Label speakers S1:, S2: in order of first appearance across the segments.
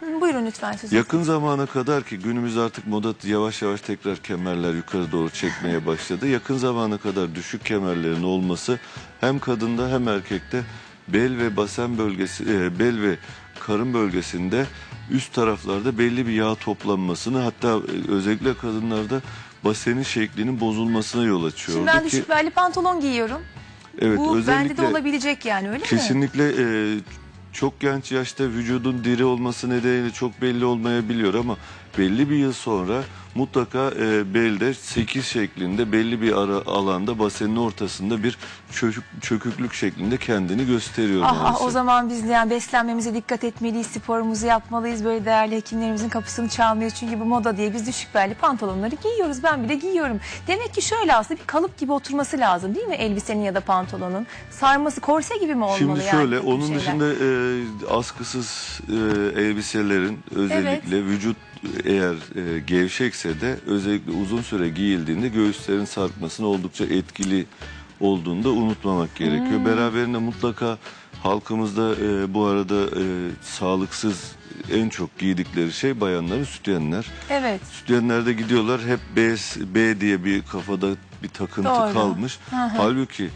S1: Hı, buyurun lütfen siz.
S2: Yakın zamana kadar ki günümüz artık moda yavaş yavaş tekrar kemerler yukarı doğru çekmeye başladı. Yakın zamana kadar düşük kemerlerin olması hem kadında hem erkekte bel ve basen bölgesi, e, bel ve karın bölgesinde üst taraflarda belli bir yağ toplanmasını hatta e, özellikle kadınlarda basenin şeklinin bozulmasına yol açıyor.
S1: Şimdi ben düşük belli pantolon giyiyorum.
S2: evet,
S1: Bu bende de
S2: özellikle
S1: olabilecek yani öyle mi?
S2: Kesinlikle e, çok genç yaşta vücudun diri olması nedeniyle çok belli olmayabiliyor ama belli bir yıl sonra mutlaka e, belde 8 şeklinde belli bir ara alanda basenin ortasında bir çökük, çöküklük şeklinde kendini gösteriyor.
S1: Ah, ah, o zaman biz de yani beslenmemize dikkat etmeliyiz, sporumuzu yapmalıyız. Böyle değerli hekimlerimizin kapısını çalmıyoruz. Çünkü bu moda diye biz düşük belli pantolonları giyiyoruz. Ben bile giyiyorum. Demek ki şöyle aslında bir kalıp gibi oturması lazım değil mi elbisenin ya da pantolonun? Sarması korse gibi mi olmalı
S2: Şimdi
S1: yani?
S2: şöyle
S1: tür
S2: onun
S1: şeyler?
S2: dışında e, askısız e, elbiselerin özellikle vücut eğer e, gevşekse de özellikle uzun süre giyildiğinde göğüslerin sarkmasına oldukça etkili olduğunu da unutmamak gerekiyor.
S1: Hmm.
S2: Beraberinde mutlaka halkımızda e, bu arada e, sağlıksız en çok giydikleri şey bayanların sütyenler.
S1: Evet.
S2: Sütyenlerde gidiyorlar hep B, B diye bir kafada bir takıntı
S1: Doğru.
S2: kalmış.
S1: Hı hı.
S2: Halbuki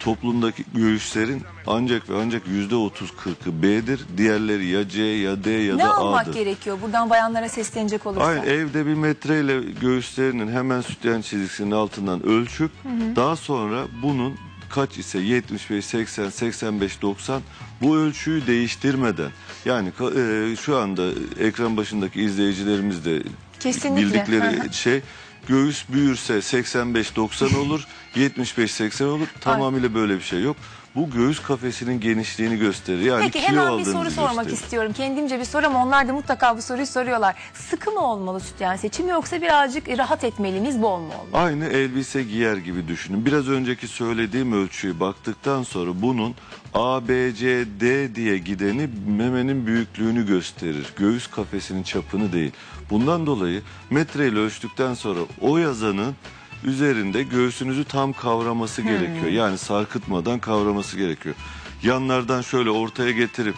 S2: toplumdaki göğüslerin ancak ve ancak yüzde otuz kırkı B'dir. Diğerleri ya C ya D ya
S1: Ne
S2: da
S1: almak
S2: A'dır.
S1: gerekiyor? Buradan bayanlara seslenecek olursak.
S2: Aynen evde bir metreyle göğüslerinin hemen sütyen çizgisinin altından ölçüp daha sonra bunun kaç ise 75, 80, 85, 90 bu ölçüyü değiştirmeden yani e, şu anda ekran başındaki izleyicilerimiz de
S1: Kesinlikle.
S2: bildikleri
S1: Hı hı.
S2: şey göğüs büyürse 85-90 olur 75-80 olur tamamıyla böyle bir şey yok. Bu göğüs kafesinin genişliğini gösterir. Yani
S1: Peki
S2: kilo
S1: hemen bir
S2: aldığınızı
S1: soru sormak
S2: gösterir.
S1: istiyorum. Kendimce bir soru ama onlar da mutlaka bu soruyu soruyorlar. Sıkı mı olmalı sütyen seçimi yoksa birazcık rahat etmelimiz bol mu olmalı?
S2: Aynı elbise giyer gibi düşünün. Biraz önceki söylediğim ölçüyü baktıktan sonra bunun A, B, C, D diye gideni memenin büyüklüğünü gösterir. Göğüs kafesinin çapını değil. Bundan dolayı metreyle ölçtükten sonra o yazanın üzerinde göğsünüzü tam kavraması gerekiyor. Yani sarkıtmadan kavraması gerekiyor. Yanlardan şöyle ortaya getirip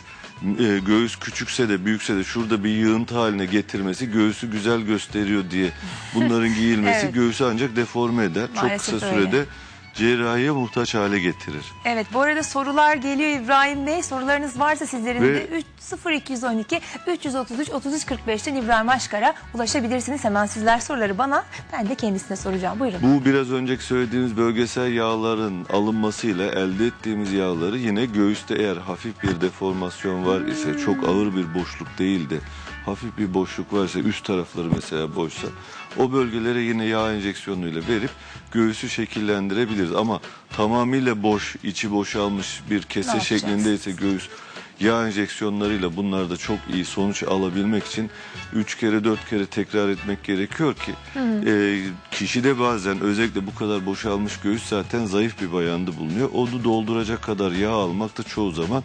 S2: e, göğüs küçükse de büyükse de şurada bir yığıntı haline getirmesi göğsü güzel gösteriyor diye bunların giyilmesi
S1: Evet.
S2: göğsü ancak deforme eder. Çok
S1: Maalesef
S2: kısa
S1: öyle.
S2: sürede cerrahiye muhtaç hale getirir.
S1: Evet bu arada sorular geliyor İbrahim Bey. Sorularınız varsa sizlerin
S2: Ve-
S1: de 3 0212 333 33 45'ten İbrahim Aşkar'a ulaşabilirsiniz. Hemen sizler soruları bana ben de kendisine soracağım. Buyurun.
S2: Bu biraz önceki söylediğimiz bölgesel yağların alınmasıyla elde ettiğimiz yağları yine göğüste eğer hafif bir deformasyon var ise çok ağır bir boşluk değil de hafif bir boşluk varsa üst tarafları mesela boşsa o bölgelere yine yağ enjeksiyonuyla verip göğüsü şekillendirebiliriz. Ama tamamıyla boş, içi boşalmış bir kese şeklindeyse göğüs yağ enjeksiyonlarıyla bunlarda çok iyi sonuç alabilmek için 3 kere 4 kere tekrar etmek gerekiyor ki e, kişide bazen özellikle bu kadar boşalmış göğüs zaten zayıf bir bayanda bulunuyor. Onu dolduracak kadar yağ almak da çoğu zaman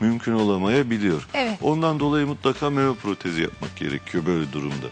S2: mümkün olamayabiliyor.
S1: Evet.
S2: Ondan dolayı mutlaka meme protezi yapmak gerekiyor böyle durumda.